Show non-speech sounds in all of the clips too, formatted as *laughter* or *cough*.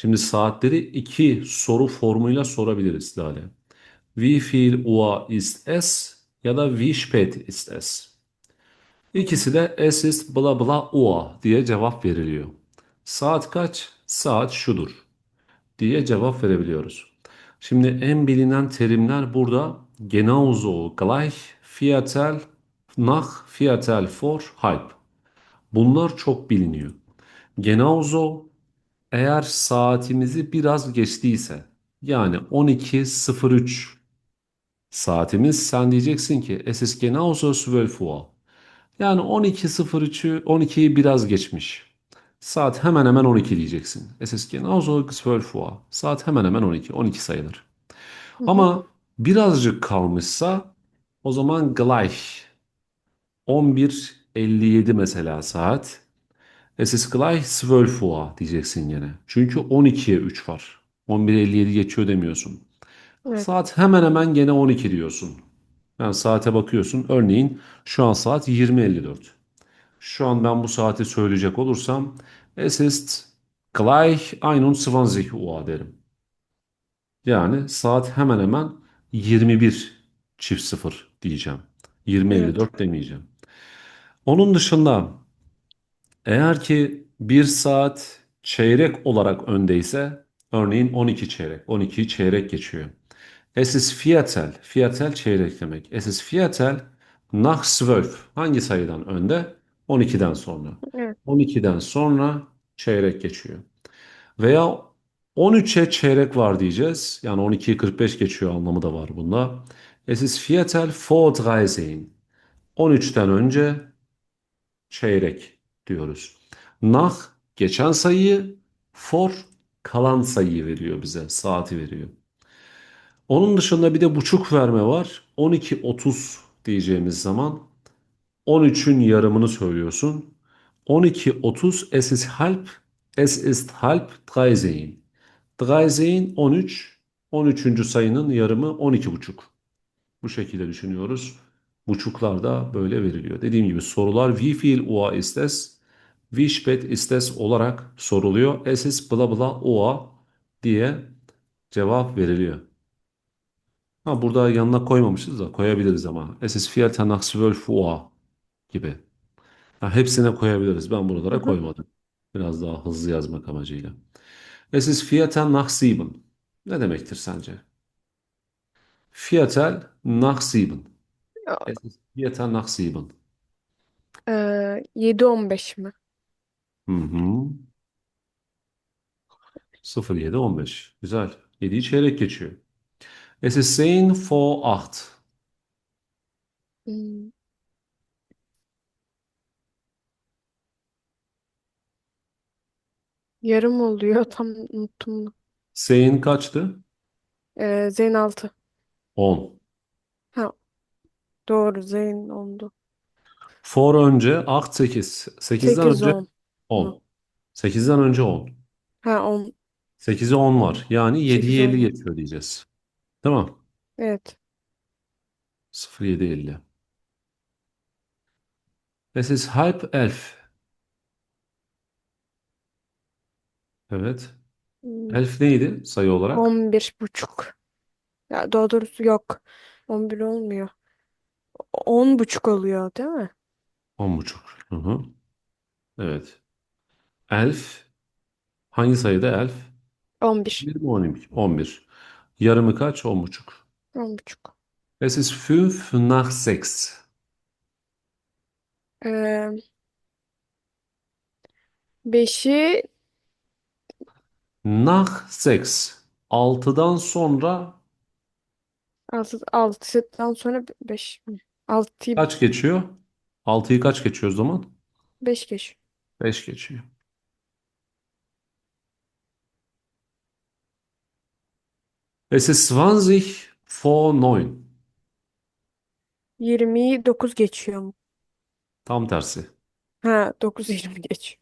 Şimdi saatleri iki soru formuyla sorabiliriz Lale. Wie viel Uhr ist es ya da wie spät ist es? İkisi de es ist bla bla Uhr diye cevap veriliyor. Saat kaç? Saat şudur diye cevap verebiliyoruz. Şimdi en bilinen terimler burada genauso, gleich, Viertel, nach, Viertel vor, halb. Bunlar çok biliniyor. Genauso eğer saatimizi biraz geçtiyse yani 12.03 saatimiz sen diyeceksin ki es ist genauso 12 Uhr. Yani 12.03'ü 12'yi biraz geçmiş. Saat hemen hemen 12 diyeceksin. Es ist genauso 12 Uhr. Saat hemen hemen 12. 12 sayılır. Hı hı. Ama birazcık kalmışsa o zaman gleich. 11.57 mesela saat. Es ist gleich 12 Uhr diyeceksin gene. Çünkü 12'ye 3 var. 11.57 geçiyor demiyorsun. Evet. Saat hemen hemen gene 12 diyorsun. Yani saate bakıyorsun. Örneğin şu an saat 20.54. Şu an ben bu saati söyleyecek olursam es ist gleich 21 Uhr derim. Yani saat hemen hemen 21 çift sıfır diyeceğim. Evet. 20.54 demeyeceğim. Onun dışında eğer ki bir saat çeyrek olarak öndeyse örneğin 12 çeyrek, 12 çeyrek geçiyor. Es ist Viertel, Viertel çeyrek demek. Es ist Viertel nach 12. Hangi sayıdan önde? 12'den sonra. Evet. 12'den sonra çeyrek geçiyor. Veya 13'e çeyrek var diyeceğiz. Yani 12'yi 45 geçiyor anlamı da var bunda. Es ist Viertel vor 13. 13'ten önce çeyrek diyoruz. Nach geçen sayıyı, for kalan sayıyı veriyor bize, saati veriyor. Onun dışında bir de buçuk verme var. 12.30 diyeceğimiz zaman 13'ün yarımını söylüyorsun. 12.30 es ist halb, es ist halb 13. 13 13. 13. sayının yarımı 12.5. Bu şekilde düşünüyoruz. Buçuklar da böyle veriliyor. Dediğim gibi sorular wie viel Uhr ist es? Wie spät ist es olarak soruluyor. Es ist bla bla Uhr diye cevap veriliyor. Ha burada yanına koymamışız da koyabiliriz ama. Es ist nach 12 Uhr gibi. Ha, hepsine koyabiliriz. Ben buralara hı. koymadım. Biraz daha hızlı yazmak amacıyla. Es ist viertel nach sieben. Ne demektir sence? Viertel nach sieben. Es ist viertel nach sieben. Ee, 7-15 mi? Hı hı. 07.15. Güzel. 7'yi çeyrek geçiyor. Es ist zehn vor acht. Hmm. Yarım oluyor. Tam unuttum. Zehn kaçtı? Ee, Zeyn 6. 10. Ha, doğru. Zeyn 10'du. For önce 8 8. 8'den 8 önce 10. 10. 8'den önce 10. Ha 10. 8'e 10 var. Yani 7'ye 8 50 10 var. geçiyor diyeceğiz. Tamam. Evet. 0750. Es ist halb elf. Evet. Hmm. Elf neydi sayı olarak? 11 buçuk. Ya daha doğrusu yok. 11 olmuyor. 10 buçuk oluyor değil mi? 10 buçuk. Hı hı. Evet. Elf hangi sayıda elf? 11. 1 mi 12? 11. Yarımı kaç? 10 buçuk. 10 buçuk. Es ist fünf nach sechs. Ee, 5'i Nach sechs. 6'dan sonra 6, 6'dan sonra 5 mi? 6'yı kaç geçiyor? 6'yı kaç geçiyor o zaman? 5 geç. 5 geçiyor. Es ist 20 vor 9. 29 geçiyor mu? Tam tersi. Ha 9 20 geç.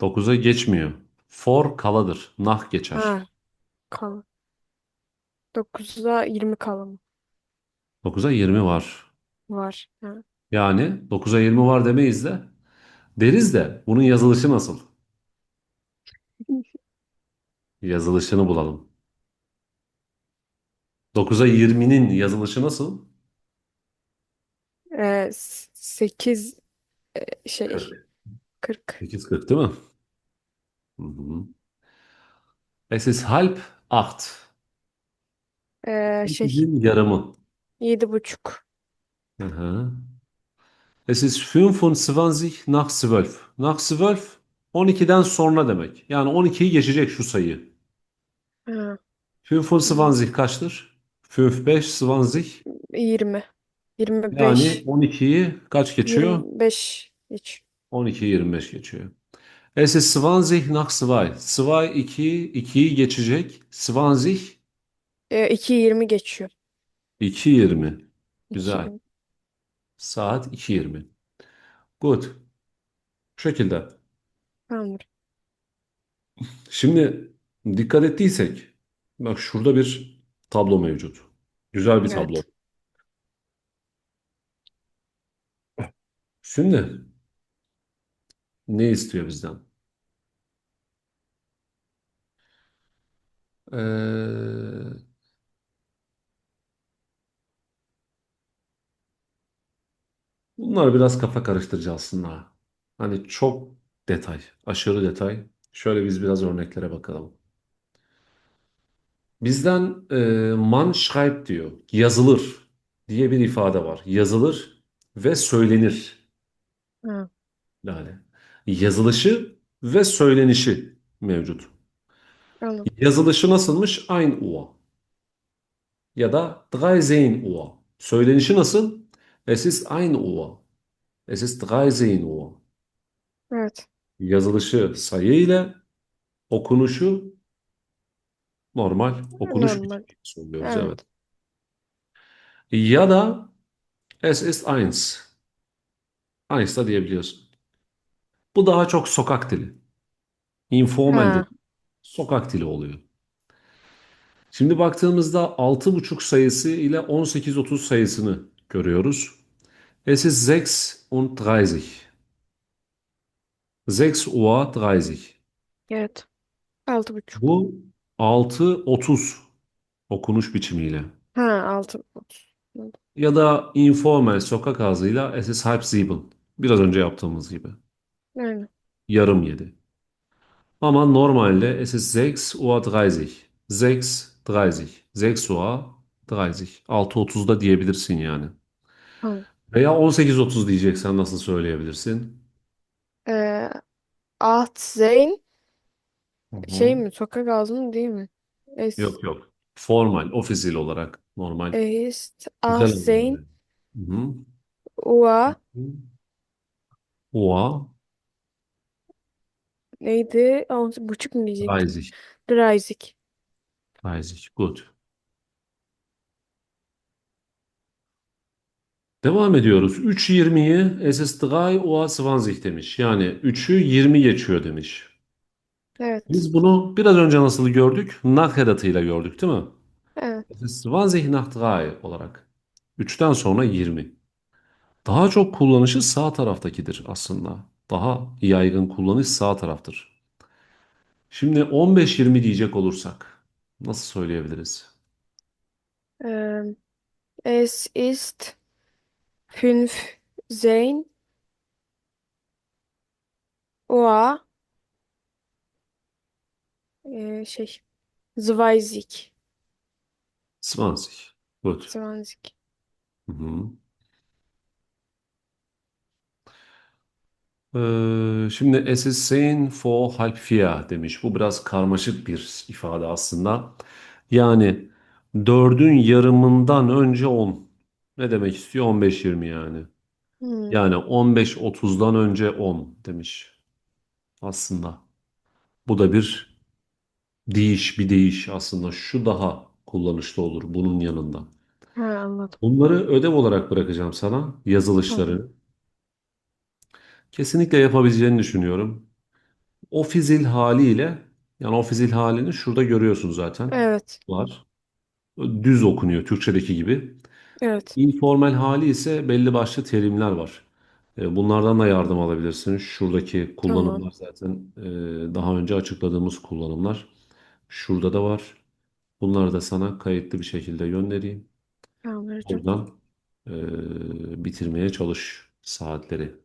9'a geçmiyor. For kaladır. Nach geçer. Ha kal. 9'a 20 kala mı? 9'a 20 var. Var. Ha. Yani 9'a 20 var demeyiz de. Deriz de bunun yazılışı nasıl? *laughs* Yazılışını bulalım. 9'a 20'nin yazılışı nasıl? Ee, 8 şey 40. 40. 8.40 değil mi? Hı hı. Es ist halb acht. Ee, şey 8'in yarımı. yedi buçuk. Hı hı. Es ist fünfundzwanzig nach zwölf. Nach zwölf 12'den sonra demek. Yani 12'yi geçecek şu sayı. Ha, Fünfundzwanzig kaçtır? Fünf, beş, zwanzig. 20. Yani 25. 12'yi kaç geçiyor? 25 hiç. 12'yi 25 geçiyor. Es ist zwanzig nach zwei. Zwei 2, 2'yi geçecek. Zwanzig Ee, 2.20 geçiyor. 2.20. Güzel. 2.20. Saat 2.20. Good. Bu şekilde. Tamamdır. Şimdi dikkat ettiysek bak şurada bir tablo mevcut. Güzel bir tablo. Evet. Şimdi ne istiyor bizden? Ee, bunlar biraz kafa karıştırıcı aslında. Hani çok detay, aşırı detay. Şöyle biz biraz örneklere bakalım. Bizden e, man schreibt diyor. Yazılır diye bir ifade var. Yazılır ve söylenir. Ha, Yani yazılışı ve söylenişi mevcut. anladım. Yazılışı nasılmış? Ein Uhr ya da dreizehn Uhr. Söylenişi nasıl? Es ist ein Uhr. Es ist dreizehn Uhr. Evet. Yazılışı sayı ile okunuşu normal okunuş Normal. söylüyoruz. Evet. Evet. Ya da es ist eins. Eins da diyebiliyorsun. Bu daha çok sokak dili. Informal dil. Ha, Sokak dili oluyor. Şimdi baktığımızda altı buçuk sayısı ile 18.30 sayısını görüyoruz. Es ist sechsunddreißig. Sechs Uhr dreißig. evet. Altı buçuk. Bu 6.30 okunuş biçimiyle. Ha, altı. Ya da informal sokak ağzıyla es ist halb sieben. Biraz önce yaptığımız gibi. Aynen. Yarım yedi. Ama normalde es ist sechs Uhr dreißig. Sechs dreißig. Sechs Uhr dreißig. 6.30'da diyebilirsin yani. Tamam. Veya 18.30 diyeceksen nasıl söyleyebilirsin? Ee, Ahzeyn Hı şey hı. mi? Sokak ağzı mı değil mi? Es, Yok yok. Formal, ofisiyel olarak normal. ist Güzel anlamda. Ahzeyn Hı hı. Ua Uhr neydi? Altı buçuk mu diyecektim? dreißig. Dreißig. Dreißig. Gut. Devam ediyoruz. 3.20'yi es ist 3 Uhr 20 demiş. Yani 3'ü 20 geçiyor demiş. Evet. Biz bunu biraz önce nasıl gördük? Nach edatıyla gördük değil mi? Evet. Es ist 20 nach 3 olarak. 3'ten sonra 20. Daha çok kullanışı sağ taraftakidir aslında. Daha yaygın kullanış sağ taraftır. Şimdi 15-20 diyecek olursak nasıl söyleyebiliriz? Ähm, es ist fünfzehn Uhr ee, şey zwanzig. 20. Gut. Zwanzig. Hı hı. Ee, şimdi es ist zehn vor halb vier demiş. Bu biraz karmaşık bir ifade aslında. Yani dördün yarımından önce 10. Ne demek istiyor? 15-20 yani. Hmm. Yani 15-30'dan önce 10 demiş aslında. Bu da bir değiş, bir değiş aslında. Şu daha kullanışlı olur bunun yanında. Ha, anladım. Bunları ödev olarak bırakacağım sana. Yazılışları. Kesinlikle yapabileceğini düşünüyorum. O fizil haliyle yani o fizil halini şurada görüyorsun zaten. Evet. Var. Düz okunuyor Türkçedeki gibi. Evet. İnformal hali ise belli başlı terimler var. E, Bunlardan da yardım alabilirsin. Şuradaki Tamam. kullanımlar zaten e, daha önce açıkladığımız kullanımlar. Şurada da var. Bunları da sana kayıtlı bir şekilde göndereyim. Tamam hocam. Buradan eee, bitirmeye çalış saatleri.